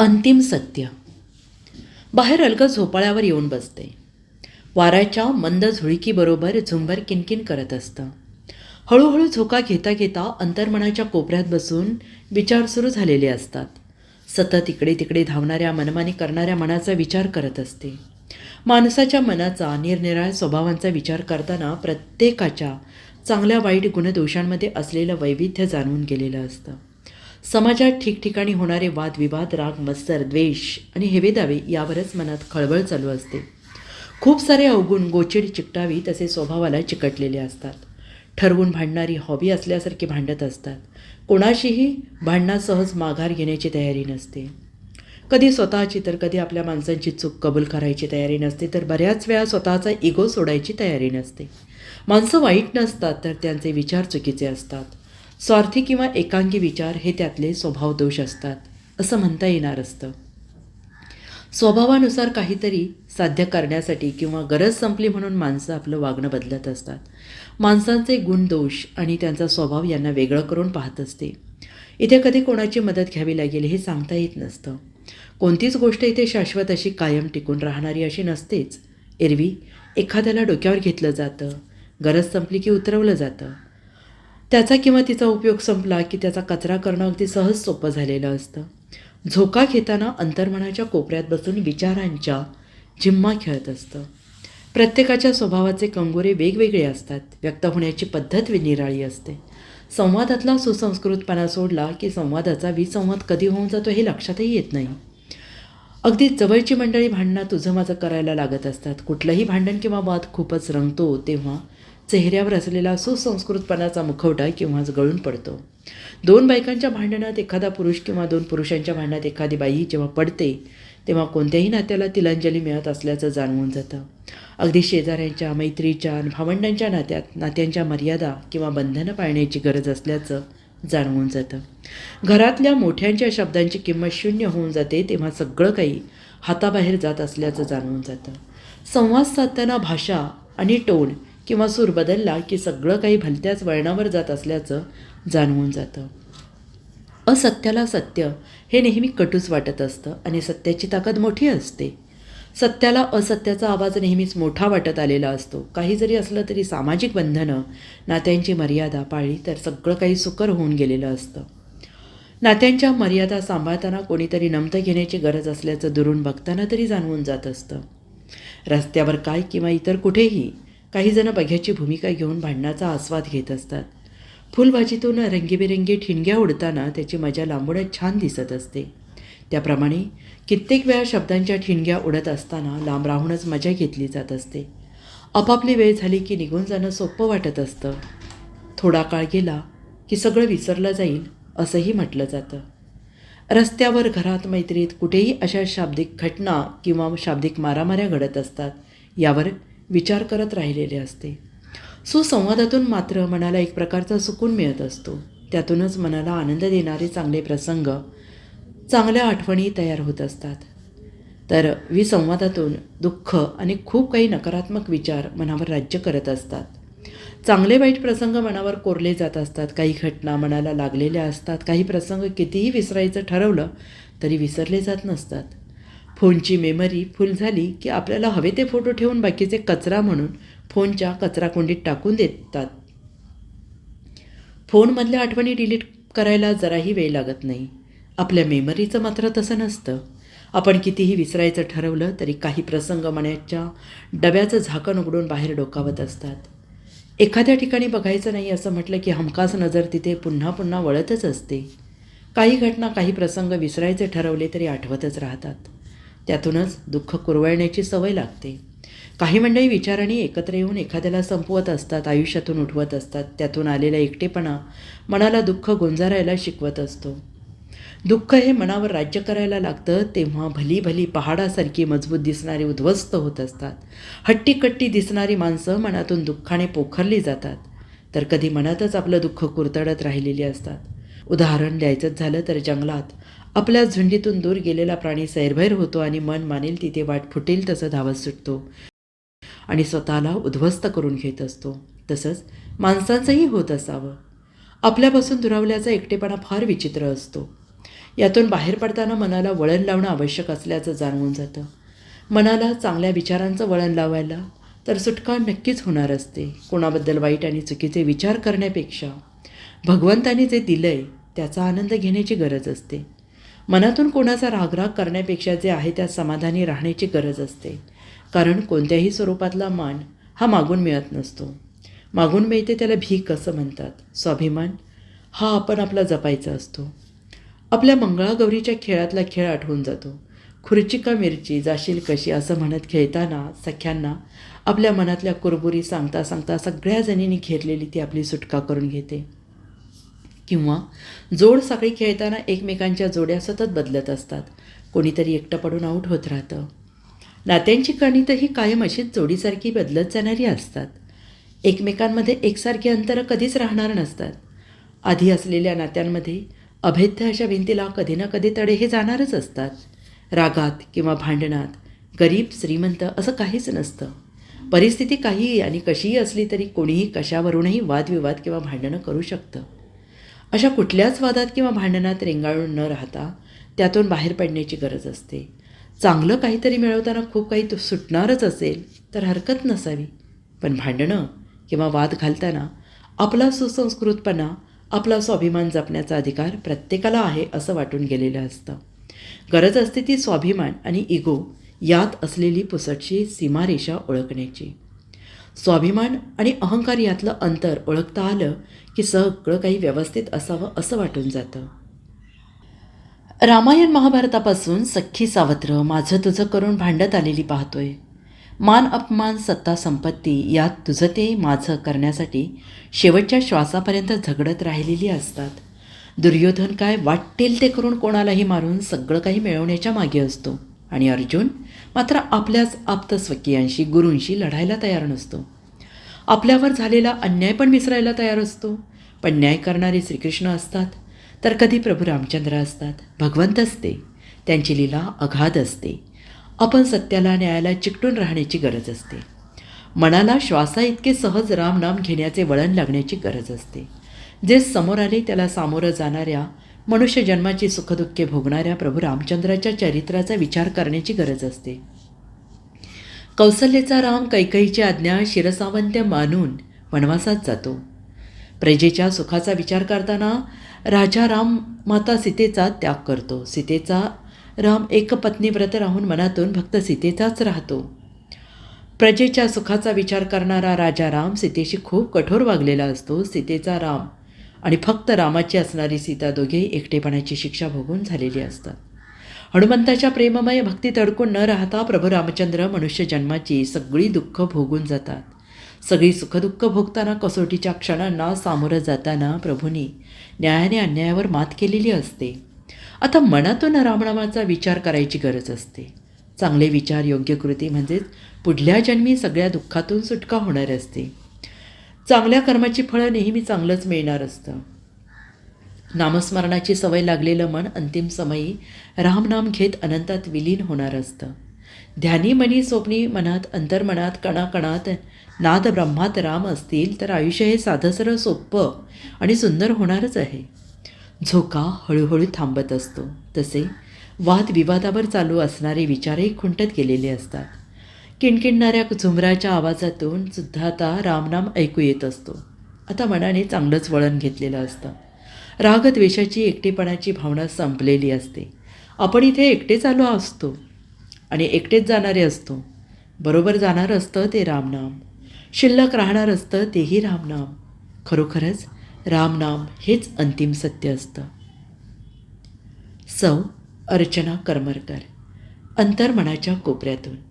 अंतिम सत्य. बाहेर अलगद झोपाळ्यावर येऊन बसते. वाऱ्याच्या मंद झुळकीबरोबर झुंबर किनकिन करत असतं. हळूहळू झोका घेता घेता अंतर्मनाच्या कोपऱ्यात बसून विचार सुरू झालेले असतात. सतत इकडे तिकडे धावणाऱ्या मनमानी करणाऱ्या मनाचा विचार करत असते. माणसाच्या मनाचा निरनिराळ्या स्वभावांचा विचार करताना प्रत्येकाच्या चांगल्या वाईट गुणदोषांमध्ये असलेलं वैविध्य जाणून गेलेलं असतं. समाजात ठिकठिकाणी होणारे वादविवाद राग मत्सर द्वेष आणि हेवेदावे यावरच मनात खळबळ चालू असते. खूप सारे अवगुण गोचिड चिकटावी तसे स्वभावाला चिकटलेले असतात. ठरवून भांडणारी हॉबी असल्यासारखी भांडत असतात. कोणाशीही भांडणात सहज माघार घेण्याची तयारी नसते. कधी स्वतःची तर कधी आपल्या माणसांची चूक कबूल करायची तयारी नसते तर बऱ्याच वेळा स्वतःचा इगो सोडायची तयारी नसते. माणसं वाईट नसतात तर त्यांचे विचार चुकीचे असतात. स्वार्थी किंवा एकांगी विचार हे त्यातले स्वभाव दोष असतात असं म्हणता येणार असतं. स्वभावानुसार काहीतरी साध्य करण्यासाठी किंवा गरज संपली म्हणून माणसं आपलं वागणं बदलत असतात. माणसांचे गुणदोष आणि त्यांचा स्वभाव यांना वेगळं करून पाहत असते. इथे कधी कोणाची मदत घ्यावी लागेल हे सांगता येत नसतं. कोणतीच गोष्ट इथे शाश्वत अशी कायम टिकून राहणारी अशी नसतेच. एरवी एखाद्याला डोक्यावर घेतलं जातं. गरज संपली की उतरवलं जातं. त्याचा किंवा तिचा उपयोग संपला की त्याचा कचरा करणं अगदी सहज सोपं झालेलं असतं. झोका घेताना अंतर्मनाच्या कोपऱ्यात बसून विचारांच्या जिम्मा खेळत असतं. प्रत्येकाच्या स्वभावाचे कंगोरे वेगवेगळे असतात. व्यक्त होण्याची पद्धत निराळी असते. संवादातला सुसंस्कृतपणा सोडला की संवादाचा विसंवाद कधी होऊन जातो हे लक्षातही येत नाही. अगदी जवळची मंडळी भांडणं तुझं माझं करायला लागत असतात. कुठलंही भांडण किंवा वाद खूपच रंगतो तेव्हा चेहऱ्यावर असलेला सुसंस्कृतपणाचा मुखवटा केव्हाच गळून पडतो. दोन बायकांच्या भांडणात एखादा पुरुष किंवा दोन पुरुषांच्या भांडणात एखादी बाई जेव्हा पडते तेव्हा कोणत्याही नात्याला तिलांजली मिळत असल्याचं जाणवून जातं. अगदी शेजाऱ्यांच्या मैत्रीच्या भावंडांच्या नात्यात नात्यांच्या मर्यादा किंवा बंधनं पाळण्याची गरज असल्याचं जाणवून जातं. घरातल्या मोठ्यांच्या शब्दांची किंमत शून्य होऊन जाते तेव्हा सगळं काही हाताबाहेर जात असल्याचं जाणवून जातं. संवाद साधताना भाषा आणि टोन किंवा सूर बदलला की सगळं काही भलत्याच वळणावर जात असल्याचं जाणवून जातं. असत्याला सत्य हे नेहमी कटूच वाटत असतं आणि सत्याची ताकद मोठी असते. सत्याला असत्याचा आवाज नेहमीच मोठा वाटत आलेला असतो. काही जरी असलं तरी सामाजिक बंधनं नात्यांची मर्यादा पाळली तर सगळं काही सुकर होऊन गेलेलं असतं. नात्यांच्या मर्यादा सांभाळताना कोणीतरी नमतं घेण्याची गरज असल्याचं दुरून बघताना तरी जाणवून जात असतं. रस्त्यावर काय किंवा इतर कुठेही काहीजणं बघ्याची भूमिका घेऊन भांडणाचा आस्वाद घेत असतात. फुलभाजीतून रंगीबेरंगी ठिणग्या उडताना त्याची मजा लांबूनच छान दिसत असते. त्याप्रमाणे कित्येक वेळा शब्दांच्या ठिणग्या उडत असताना लांब राहूनच मजा घेतली जात असते. आपापली वेळ झाली की निघून जाणं सोपं वाटत असतं. थोडा काळ गेला की सगळं विसरलं जाईल असंही म्हटलं जातं. रस्त्यावर घरात मैत्रीत कुठेही अशा शाब्दिक घटना किंवा शाब्दिक मारामाऱ्या घडत असतात. यावर विचार करत राहिलेले असते. सुसंवादातून मात्र मनाला एक प्रकारचा सुकून मिळत असतो. त्यातूनच मनाला आनंद देणारे चांगले प्रसंग चांगल्या आठवणी तयार होत असतात. तर विसंवादातून दुःख आणि खूप काही नकारात्मक विचार मनावर राज्य करत असतात. चांगले वाईट प्रसंग मनावर कोरले जात असतात. काही घटना मनाला लागलेल्या असतात. काही प्रसंग कितीही विसरायचं ठरवलं तरी विसरले जात नसतात. फोनची मेमरी फुल झाली की आपल्याला हवे ते फोटो ठेवून बाकीचे कचरा म्हणून फोनच्या कचराकुंडीत टाकून देतात. फोनमधल्या आठवणी डिलीट करायला जराही वेळ लागत नाही. आपल्या मेमरीचं मात्र तसं नसतं. आपण कितीही विसरायचं ठरवलं तरी काही प्रसंग मनाच्या डब्याचं झाकण उघडून बाहेर डोकावत असतात. एखाद्या ठिकाणी बघायचं नाही असं म्हटलं की हमखास नजर तिथे पुन्हा पुन्हा वळतच असते. काही घटना काही प्रसंग विसरायचे ठरवले तरी आठवतच राहतात. त्यातूनच दुःख कुरवळण्याची सवय लागते. काही मंडळी विचारांनी एकत्र येऊन एखाद्याला संपवत असतात आयुष्यातून उठवत असतात. त्यातून आलेला एकटेपणा मनाला दुःख गोंजारायला शिकवत असतो. दुःख हे मनावर राज्य करायला लागतं तेव्हा भली भली पहाडासारखी मजबूत दिसणारी उद्ध्वस्त होत असतात. हट्टीकट्टी दिसणारी माणसं मनातून दुःखाने पोखरली जातात. तर कधी मनातच आपलं दुःख कुरतडत राहिलेली असतात. उदाहरण द्यायचंच झालं तर जंगलात आपल्या झुंडीतून दूर गेलेला प्राणी सैरभैर होतो आणि मन मानेल तिथे वाट फुटेल तसं धावत सुटतो. आणि स्वतःला उद्ध्वस्त करून घेत असतो. तसंच माणसांचंही होत असावं. आपल्यापासून दुरावल्याचा एकटेपणा फार विचित्र असतो. यातून बाहेर पडताना मनाला वळण लावणं आवश्यक असल्याचं जाणवून जातं. मनाला चांगल्या विचारांचं वळण लावायला तर सुटका नक्कीच होणार असते. कोणाबद्दल वाईट आणि चुकीचे विचार करण्यापेक्षा. भगवंतानी जे दिलं आहे त्याचा आनंद घेण्याची गरज असते. मनातून कोणाचा रागराग करण्यापेक्षा जे आहे त्यात समाधानी राहण्याची गरज असते. कारण कोणत्याही स्वरूपातला मान हा मागून मिळत नसतो. मागून मिळते त्याला भीक असं म्हणतात. स्वाभिमान हा आपण आपला जपायचा असतो. आपल्या मंगळागौरीच्या खेळातला खेळ आठवून जातो. खुर्ची का मिरची जाशील कशी असं म्हणत खेळताना सख्यांना आपल्या मनातल्या कुरबुरी सांगता सांगता सगळ्या जणींनी घेरलेली ती आपली सुटका करून घेते. किंवा जोड साखळी खेळताना एकमेकांच्या जोड्या सतत बदलत असतात. कोणीतरी एकटं पडून आऊट होत राहतं. नात्यांची गणितही कायम अशीच जोडीसारखी बदलत जाणारी असतात. एकमेकांमध्ये एकसारखी अंतरं कधीच राहणार नसतात. आधी असलेल्या नात्यांमध्ये अभेद्य अशा भिंतीला कधी ना कधी तडे हे जाणारच असतात. रागात किंवा भांडणात गरीब श्रीमंत असं काहीच नसतं. परिस्थिती काहीही आणि कशीही असली तरी कोणीही कशावरूनही वादविवाद किंवा भांडणं करू शकतं. अशा कुठल्याच वादात किंवा भांडणात रेंगाळून न राहता त्यातून बाहेर पडण्याची गरज असते. चांगलं काहीतरी मिळवताना खूप काही तो सुटणारच असेल तर हरकत नसावी. पण भांडणं किंवा वाद घालताना आपला सुसंस्कृतपणा आपला स्वाभिमान जपण्याचा अधिकार प्रत्येकाला आहे असं वाटून गेलेलं असतं. गरज असते ती स्वाभिमान आणि इगो यात असलेली पुसटशी सीमारेषा ओळखण्याची. स्वाभिमान आणि अहंकार यातलं अंतर ओळखता आलं की सगळं काही व्यवस्थित असावं असं वाटून जातं. रामायण महाभारतापासून सख्खी सावत्र माझं तुझं करून भांडत आलेली पाहतोय. मान अपमान सत्ता संपत्ती यात तुझं ते माझं करण्यासाठी शेवटच्या श्वासापर्यंत झगडत राहिलेली असतात. दुर्योधन काय वाटेल ते करून कोणालाही मारून सगळं काही मिळवण्याच्या मागे असतो. आणि अर्जुन मात्र आपल्याच आप्तस्वकीयांशी गुरूंशी लढायला तयार नसतो. आपल्यावर झालेला अन्याय पण विसरायला तयार असतो. पण न्याय करणारे श्रीकृष्ण असतात. तर कधी प्रभू रामचंद्र असतात? भगवंत असते. त्यांची लीला अगाध असते. आपण सत्याला न्यायाला चिकटून राहण्याची गरज असते. मनाला श्वासा इतके सहज रामनाम घेण्याचे वळण लागण्याची गरज असते. जे समोर आले त्याला सामोरं जाणाऱ्या मनुष्य जन्माची सुखदुःखे भोगणाऱ्या प्रभू रामचंद्राच्या चरित्राचा विचार करण्याची गरज असते. कौसल्येचा राम कैकईची आज्ञा शिरसावंत्य मानून वनवासात जातो. प्रजेच्या सुखाचा विचार करताना राजा राम माता सीतेचा त्याग करतो. सीतेचा राम एकपत्नी व्रत राहून मनातून भक्त सीतेचाच राहतो. प्रजेच्या सुखाचा विचार करणारा राजा राम सीतेशी खूप कठोर वागलेला असतो. सीतेचा राम आणि फक्त रामाची असणारी सीता दोघेही एकटेपणाची शिक्षा भोगून झालेली असतात. हनुमंताच्या प्रेममय भक्तीत अडकून न राहता प्रभू रामचंद्र मनुष्य जन्माची सगळी दुःख भोगून जातात. सगळी सुखदुःख भोगताना कसोटीच्या क्षणांना सामोरं जाताना प्रभूंनी न्यायाने अन्यायावर मात केलेली असते. आता मनातून रामनामाचा विचार करायची गरज असते. चांगले विचार योग्य कृती म्हणजेच पुढल्या जन्मी सगळ्या दुःखातून सुटका होणार असते. चांगल्या कर्माची फळं नेहमी चांगलंच मिळणार असतं. नामस्मरणाची सवय लागलेलं मन अंतिम समयी रामनाम घेत अनंतात विलीन होणार असतं. ध्यानी मनी स्वप्नी मनात अंतर्मनात कणाकणात नाद ब्रह्मात राम असतील तर आयुष्य हे साधंसरं सोपं आणि सुंदर होणारच आहे. झोका हळूहळू थांबत असतो. तसे वादविवादावर चालू असणारे विचारही खुंटत गेलेले असतात. किणकिणणाऱ्या झुमराच्या आवाजातून सुद्धा आता रामनाम ऐकू येत असतो. आता मनाने चांगलंच वळण घेतलेलं असतं. रागद्वेषाची एकटेपणाची भावना संपलेली असते. आपण इथे एकटेच आलो असतो. आणि एकटेच जाणारे असतो. बरोबर जाणार असतं ते रामनाम. शिल्लक राहणार असतं तेही रामनाम. खरोखरच रामनाम हेच अंतिम सत्य असतं. सौ अर्चना करमरकर. अंतर्मनाच्या कोपऱ्यातून.